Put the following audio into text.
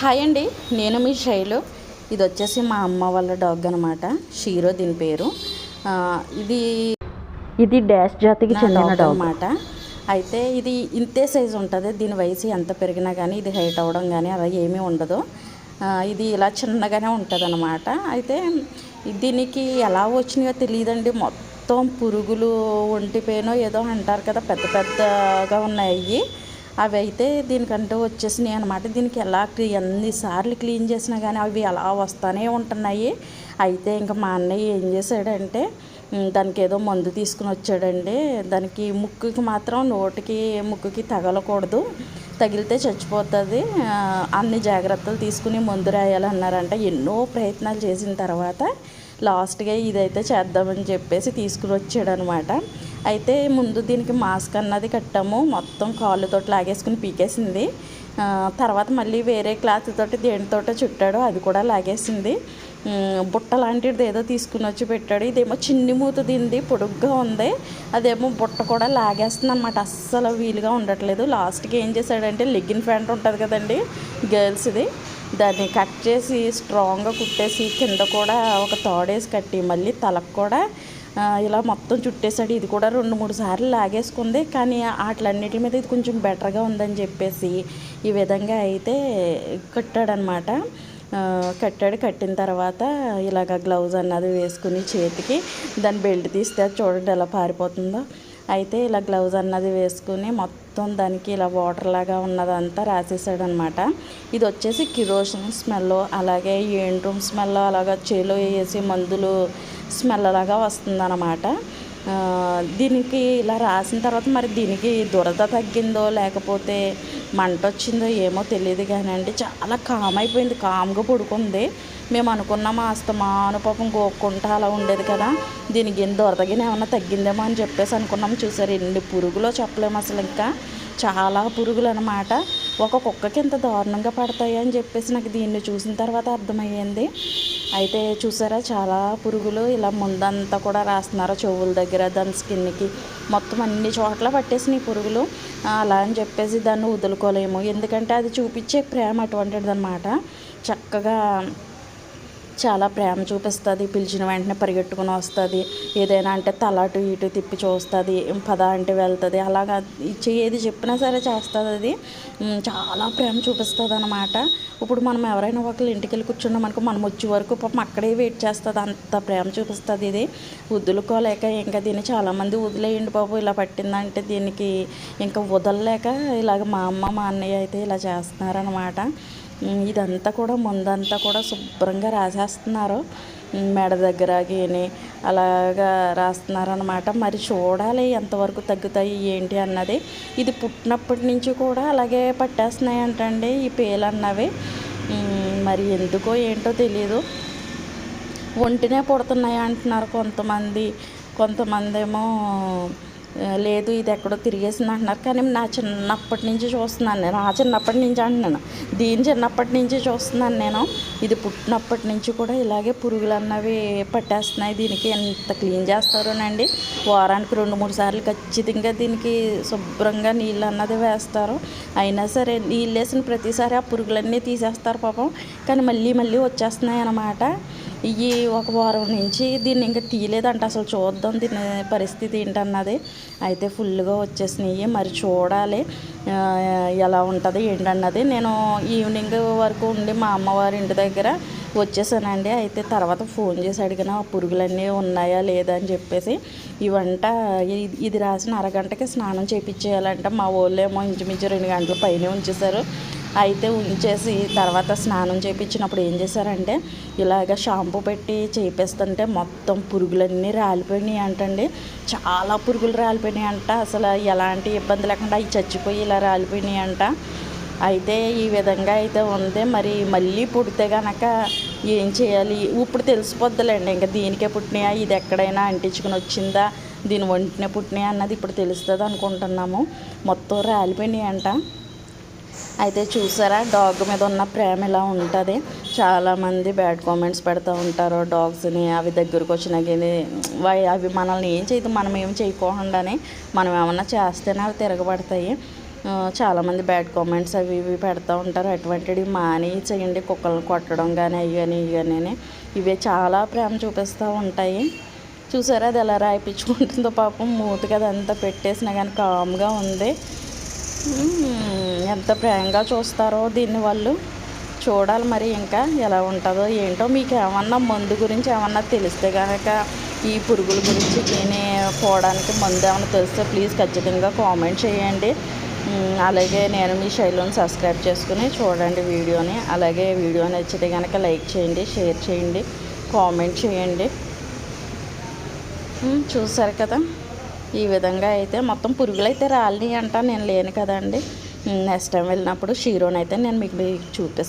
Hi అండి నేను మీ శైలు. ఇది వచ్చేసి మా అమ్మ వాళ్ళ డాగ్ అనమాట షీరో దీని పేరు. ఇది ఇది డాష్ జాతికి చెందిన డాగ్ అనమాట అయితే ఇది ఇంతే సైజు ఉంటుంది. దీని వయసు ఎంత పెరిగినా కానీ ఇది హైట్ అవ్వడం కానీ అలా ఏమీ ఉండదు. ఇది ఇలా చిన్నగానే ఉంటుంది అనమాట అయితే దీనికి ఎలా వచ్చినాయో తెలియదండి. మొత్తం పురుగులు ఒంటిపోయినో ఏదో అంటారు కదా పెద్ద పెద్దగా ఉన్నాయి అవి అయితే దీనికంటూ వచ్చేసినాయి అనమాట దీనికి ఎలా ఎన్నిసార్లు క్లీన్ చేసినా కానీ అవి అలా వస్తూనే ఉంటున్నాయి. అయితే ఇంకా మా అన్నయ్య ఏం చేశాడంటే దానికి ఏదో మందు తీసుకుని వచ్చాడండి. దానికి ముక్కుకి మాత్రం నోటికి ముక్కుకి తగలకూడదు. తగిలితే చచ్చిపోతుంది. అన్ని జాగ్రత్తలు తీసుకుని మందు రాయాలన్నారంట. ఎన్నో ప్రయత్నాలు చేసిన తర్వాత లాస్ట్గా ఇదైతే చేద్దామని చెప్పేసి తీసుకుని వచ్చాడనమాట అయితే ముందు దీనికి మాస్క్ అన్నది కట్టాము. మొత్తం కాళ్ళతో లాగేసుకుని పీకేసింది. తర్వాత మళ్ళీ వేరే క్లాత్ తోటి దేనితోటో చుట్టాడు. అది కూడా లాగేసింది. బుట్ట లాంటిది ఏదో తీసుకుని వచ్చి పెట్టాడు. ఇదేమో చిన్ని మూత దింది పొడుగ్గా ఉంది. అదేమో బుట్ట కూడా లాగేస్తుంది అనమాట అస్సలు వీలుగా ఉండట్లేదు. లాస్ట్కి ఏం చేశాడంటే లెగ్గిన్ ప్యాంట్ ఉంటుంది కదండి గర్ల్స్ది దాన్ని కట్ చేసి స్ట్రాంగ్గా కుట్టేసి కింద కూడా ఒక తాడేసి కట్టి మళ్ళీ తలకు కూడా ఇలా మొత్తం చుట్టేసాడు ఇది కూడా రెండు మూడు సార్లు లాగేసుకుంది. కానీ వాటిలన్నిటి మీద ఇది కొంచెం బెటర్గా ఉందని చెప్పేసి ఈ విధంగా అయితే కట్టాడనమాట. కట్టాడు. కట్టిన తర్వాత ఇలాగ గ్లౌజ్ అన్నది వేసుకుని చేతికి దాని బెల్ట్ తీస్తే అది చూడండి ఎలా పారిపోతుందో. అయితే ఇలా గ్లౌజ్ అన్నది వేసుకుని మొత్తం దానికి ఇలా వాటర్ లాగా ఉన్నదంతా రాసేసాడు అనమాట ఇది వచ్చేసి కిరోసిన్ స్మెల్ అలాగే ఏంట్రూమ్ స్మెల్ అలాగా చేలో వేసి మందులు స్మెల్ లాగా వస్తుందన్నమాట. దీనికి ఇలా రాసిన తర్వాత మరి దీనికి దురద తగ్గిందో లేకపోతే మంట వచ్చిందో ఏమో తెలియదు కానీ అండి చాలా కామ్ అయిపోయింది కామ్గా పడుకుంది. మేము అనుకున్నాము అస్తమాను పాపం గోక్కుంటా అలా ఉండేది కదా. దీనికి ఏం దొరదగిన ఏమన్నా తగ్గిందేమో అని చెప్పేసి అనుకున్నాము చూసారు ఎన్ని పురుగులో చెప్పలేము అసలు ఇంకా. చాలా పురుగులు అనమాట ఒక కుక్కకి ఇంత దారుణంగా పడతాయి అని చెప్పేసి నాకు దీన్ని చూసిన తర్వాత అర్థమయ్యింది. అయితే చూసారా చాలా పురుగులు ఇలా ముందంతా కూడా రాస్తున్నారు చెవుల దగ్గర దాని స్కిన్కి. మొత్తం అన్ని చోట్ల పట్టేసినాయి పురుగులు. అలా అని చెప్పేసి దాన్ని వదులుకోలేము. ఎందుకంటే అది చూపించే ప్రేమ అటువంటిది అనమాట చక్కగా చాలా ప్రేమ చూపిస్తుంది. పిలిచిన వెంటనే పరిగెట్టుకుని వస్తుంది. ఏదైనా అంటే తల అటు ఇటు తిప్పి చూస్తుంది. పద అంటే వెళ్తుంది. అలాగా ఏది చెప్పినా సరే చేస్తుంది అది. చాలా ప్రేమ చూపిస్తుంది అనమాట ఇప్పుడు మనం ఎవరైనా ఒకళ్ళు ఇంటికి వెళ్ళి కూర్చున్నాం అనుకో మనం వచ్చే వరకు పాపం అక్కడే వెయిట్ చేస్తుంది. అంత ప్రేమ చూపిస్తుంది ఇది. వదులుకోలేక ఇంకా దీన్ని చాలామంది వదిలేయండి బాబు. ఇలా పట్టిందంటే దీనికి ఇంకా వదలలేక ఇలాగ మా అమ్మ మా అన్నయ్య అయితే ఇలా చేస్తున్నారనమాట ఇదంతా కూడా ముందంతా కూడా శుభ్రంగా రాసేస్తున్నారు. మెడ దగ్గర గీని అలాగా రాస్తున్నారనమాట మరి చూడాలి ఎంతవరకు తగ్గుతాయి ఏంటి అన్నది. ఇది పుట్టినప్పటి నుంచి కూడా అలాగే పట్టేస్తున్నాయి అంటండి ఈ పేలు అన్నవి మరి ఎందుకో ఏంటో తెలియదు ఒంటినే పుడుతున్నాయి అంటున్నారు కొంతమంది. కొంతమంది ఏమో లేదు ఇది ఎక్కడో తిరిగేసింది అంటున్నారు. కానీ నా చిన్నప్పటి నుంచి చూస్తున్నాను నేను. ఆ చిన్నప్పటి నుంచి అంటున్నాను. దీని చిన్నప్పటి నుంచి చూస్తున్నాను నేను. ఇది పుట్టినప్పటి నుంచి కూడా ఇలాగే పురుగులు అన్నవి పట్టేస్తున్నాయి. దీనికి ఎంత క్లీన్ చేస్తారోనండి? వారానికి రెండు మూడు సార్లు ఖచ్చితంగా దీనికి శుభ్రంగా నీళ్ళు అన్నది వేస్తారు. అయినా సరే నీళ్ళు వేసిన ప్రతిసారి ఆ పురుగులన్నీ తీసేస్తారు పాపం. కానీ మళ్ళీ మళ్ళీ వచ్చేస్తున్నాయి అన్నమాట. ఇవి ఒక వారం నుంచి దీన్ని ఇంకా తీయలేదంట. అసలు చూద్దాం దీని పరిస్థితి ఏంటన్నది. అయితే ఫుల్గా వచ్చేసినాయి. మరి చూడాలి ఎలా ఉంటుంది ఏంటన్నది. నేను ఈవినింగ్ వరకు ఉండి మా అమ్మవారి ఇంటి దగ్గర వచ్చేసానండి. అయితే తర్వాత ఫోన్ చేసి అడిగిన ఆ పురుగులన్నీ ఉన్నాయా లేదా? అని చెప్పేసి ఇవంట ఇది- ఇది రాసిన అరగంటకి స్నానం చేయించేయాలంట మా వాళ్ళేమో ఏమో ఇంచుమించు రెండు గంటల పైన ఉంచేశారు. అయితే ఉంచేసి తర్వాత స్నానం చేయించినప్పుడు ఏం చేశారంటే ఇలాగ షాంపూ పెట్టి చేపిస్తుంటే మొత్తం పురుగులన్నీ రాలిపోయినాయి అంటండి. చాలా పురుగులు రాలిపోయినాయి అంట. అసలు ఎలాంటి ఇబ్బంది లేకుండా అవి చచ్చిపోయి ఇలా రాలిపోయినాయి అంట. అయితే ఈ విధంగా అయితే ఉంది. మరి మళ్ళీ పుడితే గనక ఏం చేయాలి? ఇప్పుడు తెలిసిపోద్దులేండి. ఇంకా దీనికే పుట్టినాయా? ఇది ఎక్కడైనా అంటించుకుని వచ్చిందా? దీని ఒంటినే పుట్టినాయా అన్నది ఇప్పుడు తెలుస్తుంది అనుకుంటున్నాము. మొత్తం రాలిపోయినాయి అంట. అయితే చూసారా? డాగ్ మీద ఉన్న ప్రేమ ఇలా ఉంటుంది. చాలామంది బ్యాడ్ కామెంట్స్ పెడతా ఉంటారు. డాగ్స్ని అవి దగ్గరకు వచ్చినా కానీ వై- అవి మనల్ని ఏం చేయదు మనం ఏం చేయకోకుండానే మనం ఏమన్నా చేస్తేనే అవి తిరగబడతాయి. చాలామంది బ్యాడ్ కామెంట్స్ అవి ఇవి పెడతా ఉంటారు. అటువంటివి మాని చేయండి కుక్కలను కొట్టడం కానీ అవి కానీ ఇవి కానీ ఇవే చాలా ప్రేమ చూపిస్తూ ఉంటాయి. చూసారా? అది ఎలా రాయిపించుకుంటుందో పాపం మూతికి అదంతా పెట్టేసినా కానీ కామ్గా ఉంది. ఎంత ప్రేమగా చూస్తారో దీన్ని వాళ్ళు చూడాలి మరి ఇంకా ఎలా ఉంటుందో ఏంటో. మీకు ఏమన్నా మందు గురించి ఏమన్నా తెలిస్తే కనుక ఈ పురుగుల గురించి దీని పోవడానికి మందు ఏమన్నా తెలిస్తే ప్లీజ్ ఖచ్చితంగా కామెంట్ చేయండి. అలాగే నేను మీ శైలిని సబ్స్క్రైబ్ చేసుకుని చూడండి వీడియోని. అలాగే వీడియో నచ్చితే కనుక లైక్ చేయండి షేర్ చేయండి కామెంట్ చేయండి. చూసారు కదా? ఈ విధంగా అయితే మొత్తం పురుగులు అయితే రాలి అంట. నేను లేను కదండి. నెక్స్ట్ టైం వెళ్ళినప్పుడు షీరోని అయితే నేను మీకు మీకు చూపిస్తాను